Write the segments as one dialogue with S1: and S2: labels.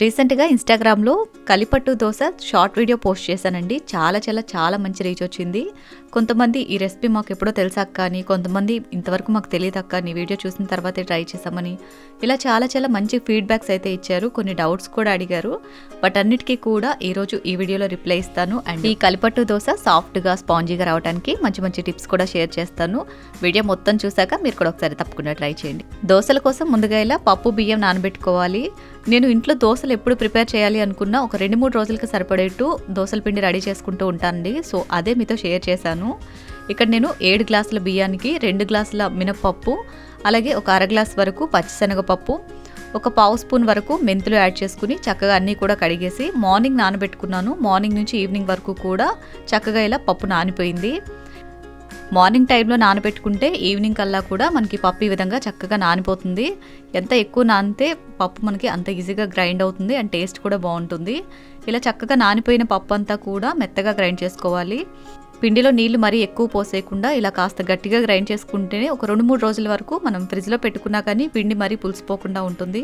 S1: రీసెంట్గా ఇన్స్టాగ్రామ్లో కలిపట్టు దోశ షార్ట్ వీడియో పోస్ట్ చేశానండి. చాలా చాలా చాలా మంచి రీచ్ వచ్చింది. కొంతమంది ఈ రెసిపీ మాకు ఎప్పుడో తెలుసక్క కానీ కొంతమంది ఇంతవరకు మాకు తెలియదక్క నీ వీడియో చూసిన తర్వాతే ట్రై చేసామని ఇలా చాలా చాలా మంచి ఫీడ్బ్యాక్స్ అయితే ఇచ్చారు. కొన్ని డౌట్స్ కూడా అడిగారు. బట్ అన్నిటికీ కూడా ఈరోజు ఈ వీడియోలో రిప్లై ఇస్తాను. అండ్ ఈ కలిపట్టు దోశ సాఫ్ట్గా స్పాంజీగా రావడానికి మంచి మంచి టిప్స్ కూడా షేర్ చేస్తాను. వీడియో మొత్తం చూసాక మీరు కూడా ఒకసారి తప్పకుండా ట్రై చేయండి. దోశల కోసం ముందుగా ఇలా పప్పు బియ్యం నానబెట్టుకోవాలి. నేను ఇంట్లో దోశలు ఎప్పుడు ప్రిపేర్ చేయాలి అనుకున్నా ఒక రెండు మూడు రోజులకి సరిపడేట్టు దోశల పిండి రెడీ చేసుకుంటూ ఉంటానండి. సో అదే మీతో షేర్ చేశాను. ఇక్కడ నేను ఏడు గ్లాసుల బియ్యానికి రెండు గ్లాసుల మినప్పప్పు అలాగే ఒక అర గ్లాస్ వరకు పచ్చిశనగపప్పు ఒక పావు స్పూన్ వరకు మెంతులు యాడ్ చేసుకుని చక్కగా అన్నీ కూడా కడిగేసి మార్నింగ్ నానబెట్టుకున్నాను. మార్నింగ్ నుంచి ఈవినింగ్ వరకు కూడా చక్కగా ఇలా పప్పు నానిపోయింది. మార్నింగ్ టైంలో నానబెట్టుకుంటే ఈవినింగ్ కల్లా కూడా మనకి పప్పు ఈ విధంగా చక్కగా నానిపోతుంది. ఎంత ఎక్కువ నానితే పప్పు మనకి అంత ఈజీగా గ్రైండ్ అవుతుంది అండ్ టేస్ట్ కూడా బాగుంటుంది. ఇలా చక్కగా నానిపోయిన పప్పు అంతా కూడా మెత్తగా గ్రైండ్ చేసుకోవాలి. పిండిలో నీళ్ళు మరీ ఎక్కువ పోసేయకుండా ఇలా కాస్త గట్టిగా గ్రైండ్ చేసుకుంటేనే ఒక రెండు మూడు రోజుల వరకు మనం ఫ్రిడ్జ్లో పెట్టుకున్నా కానీ పిండి మరీ పులిసిపోకుండా ఉంటుంది.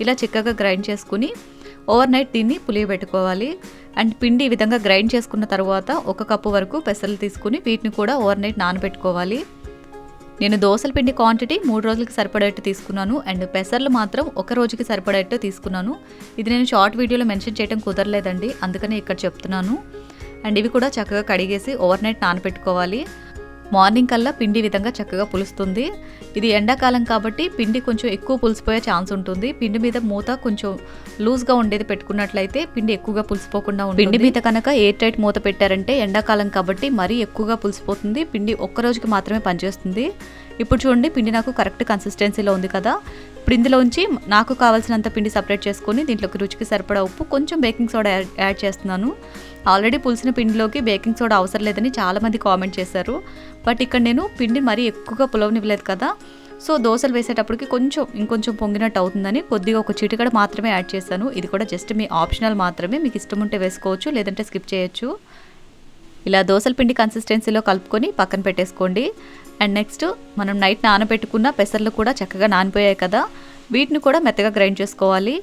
S1: ఇలా చిక్కగా గ్రైండ్ చేసుకుని ఓవర్ నైట్ దీన్ని పులియబెట్టుకోవాలి. అండ్ పిండి ఈ విధంగా గ్రైండ్ చేసుకున్న తర్వాత ఒక కప్పు వరకు పెసలు తీసుకుని వీటిని కూడా ఓవర్ నైట్ నానబెట్టుకోవాలి. నేను దోసల పిండి క్వాంటిటీ మూడు రోజులకి సరిపడేట్టు తీసుకున్నాను. అండ్ పెసర్లు మాత్రం ఒక రోజుకి సరిపడేట్టు తీసుకున్నాను. ఇది నేను షార్ట్ వీడియోలో మెన్షన్ చేయడం కుదరలేదండి. అందుకనే ఇక్కడ చెప్తున్నాను. అండ్ ఇవి కూడా చక్కగా కడిగేసి ఓవర్ నైట్ నానబెట్టుకోవాలి మార్నింగ్ కల్లా పిండి విధంగా చక్కగా పులుస్తుంది. ఇది ఎండాకాలం కాబట్టి పిండి కొంచెం ఎక్కువ పులిసిపోయే ఛాన్స్ ఉంటుంది. పిండి మీద మూత కొంచెం లూజ్గా ఉండేది పెట్టుకున్నట్లయితే పిండి ఎక్కువగా పులిసిపోకుండా ఉంటుంది. పిండి మీద కనుక ఎయిర్ టైట్ మూత పెట్టారంటే ఎండాకాలం కాబట్టి మరీ ఎక్కువగా పులిసిపోతుంది. పిండి ఒక్క రోజుకి మాత్రమే పనిచేస్తుంది. ఇప్పుడు చూడండి పిండి నాకు కరెక్ట్ కన్సిస్టెన్సీలో ఉంది కదా. ఇప్పుడు ఇందులోంచి నాకు కావాల్సినంత పిండి సపరేట్ చేసుకొని దీంట్లోకి రుచికి సరిపడా ఉప్పు కొంచెం బేకింగ్ సోడా యాడ్- యాడ్ చేస్తున్నాను. ఆల్రెడీ పులిసిన పిండిలోకి బేకింగ్ సోడా అవసరం లేదని చాలామంది కామెంట్ చేశారు. బట్ ఇక్కడ నేను పిండి మరీ ఎక్కువగా పులవనివ్వలేదు కదా. సో దోశలు వేసేటప్పటికి కొంచెం ఇంకొంచెం పొంగినట్టు అవుతుందని కొద్దిగా ఒక చిటికడ మాత్రమే యాడ్ చేశాను. ఇది కూడా జస్ట్ మీ ఆప్షనల్ మాత్రమే. మీకు ఇష్టం ఉంటే వేసుకోవచ్చు లేదంటే స్కిప్ చేయొచ్చు. ఇలా దోసల పిండి కన్సిస్టెన్సీలో కలుపుకొని పక్కన పెట్టేసుకోండి. అండ్ నెక్స్ట్ మనం నైట్ నానబెట్టుకున్న పెసర్లు కూడా చక్కగా నానిపోయాయి కదా. వీటిని కూడా మెత్తగా గ్రైండ్ చేసుకోవాలి.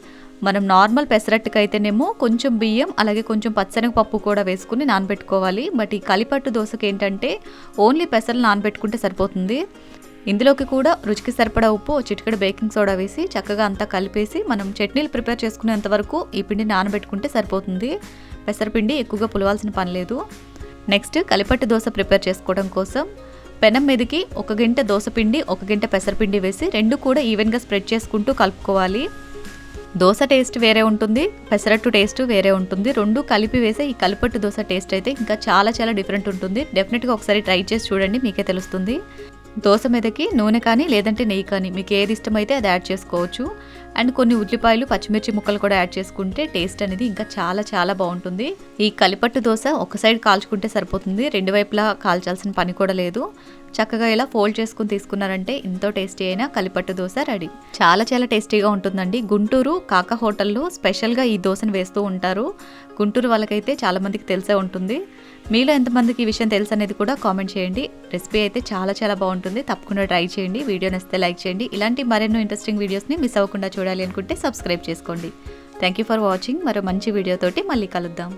S1: మనం నార్మల్ పెసరట్టుకు అయితేనేమో కొంచెం బియ్యం అలాగే కొంచెం పచ్చనగపప్పు కూడా వేసుకుని నానబెట్టుకోవాలి. బట్ ఈ కలిపట్టు దోశకి ఏంటంటే ఓన్లీ పెసర్లు నానబెట్టుకుంటే సరిపోతుంది. ఇందులోకి కూడా రుచికి సరిపడా ఉప్పు ఓ చిటికెడు బేకింగ్ సోడా వేసి చక్కగా అంతా కలిపేసి మనం చట్నీలు ప్రిపేర్ చేసుకునేంత వరకు ఈ పిండి నానబెట్టుకుంటే సరిపోతుంది. పెసరపిండి ఎక్కువగా పులవాల్సిన పని లేదు. నెక్స్ట్ కలిపట్టు దోశ ప్రిపేర్ చేసుకోవడం కోసం పెనం మీదకి ఒక గంట దోశ పిండి ఒక గింట పెసరపిండి వేసి రెండు కూడా ఈవెన్గా స్ప్రెడ్ చేసుకుంటూ కలుపుకోవాలి. దోశ టేస్ట్ వేరే ఉంటుంది పెసరట్టు టేస్ట్ వేరే ఉంటుంది. రెండు కలిపి వేసే ఈ కలిపట్టు దోశ టేస్ట్ అయితే ఇంకా చాలా చాలా డిఫరెంట్ ఉంటుంది. డెఫినెట్గా ఒకసారి ట్రై చేసి చూడండి మీకే తెలుస్తుంది. దోశ మీదకి నూనె కానీ లేదంటే నెయ్యి కానీ మీకు ఏది ఇష్టమైతే అది యాడ్ చేసుకోవచ్చు. అండ్ కొన్ని ఉల్లిపాయలు పచ్చిమిర్చి ముక్కలు కూడా యాడ్ చేసుకుంటే టేస్ట్ అనేది ఇంకా చాలా చాలా బాగుంటుంది. ఈ కలిపట్టు దోశ ఒక సైడ్ కాల్చుకుంటే సరిపోతుంది. రెండు వైపులా కాల్చాల్సిన పని కూడా లేదు. చక్కగా ఇలా ఫోల్డ్ చేసుకుని తీసుకున్నారంటే ఎంతో టేస్టీ అయిన కలిపట్టు దోశ రెడీ. చాలా చాలా టేస్టీగా ఉంటుందండి. గుంటూరు కాకా హోటల్లో స్పెషల్గా ఈ దోశను వేస్తూ ఉంటారు. గుంటూరు వాళ్ళకైతే చాలా మందికి తెలిసే ఉంటుంది. మీలో ఎంతమందికి ఈ విషయం తెలుసు అనేది కూడా కామెంట్ చేయండి. రెసిపీ అయితే చాలా చాలా బాగుంటుంది. తప్పకుండా ట్రై చేయండి. వీడియో నచ్చితే లైక్ చేయండి. ఇలాంటి మరెన్నో ఇంట్రెస్టింగ్ వీడియోస్ని మిస్ అవ్వకుండా చూడండి. చూడాలి అనుకుంటే సబ్స్క్రైబ్ చేసుకోండి. థ్యాంక్ యూ ఫర్ వాచింగ్ మరో మంచి వీడియోతోటి మళ్ళీ కలుద్దాం.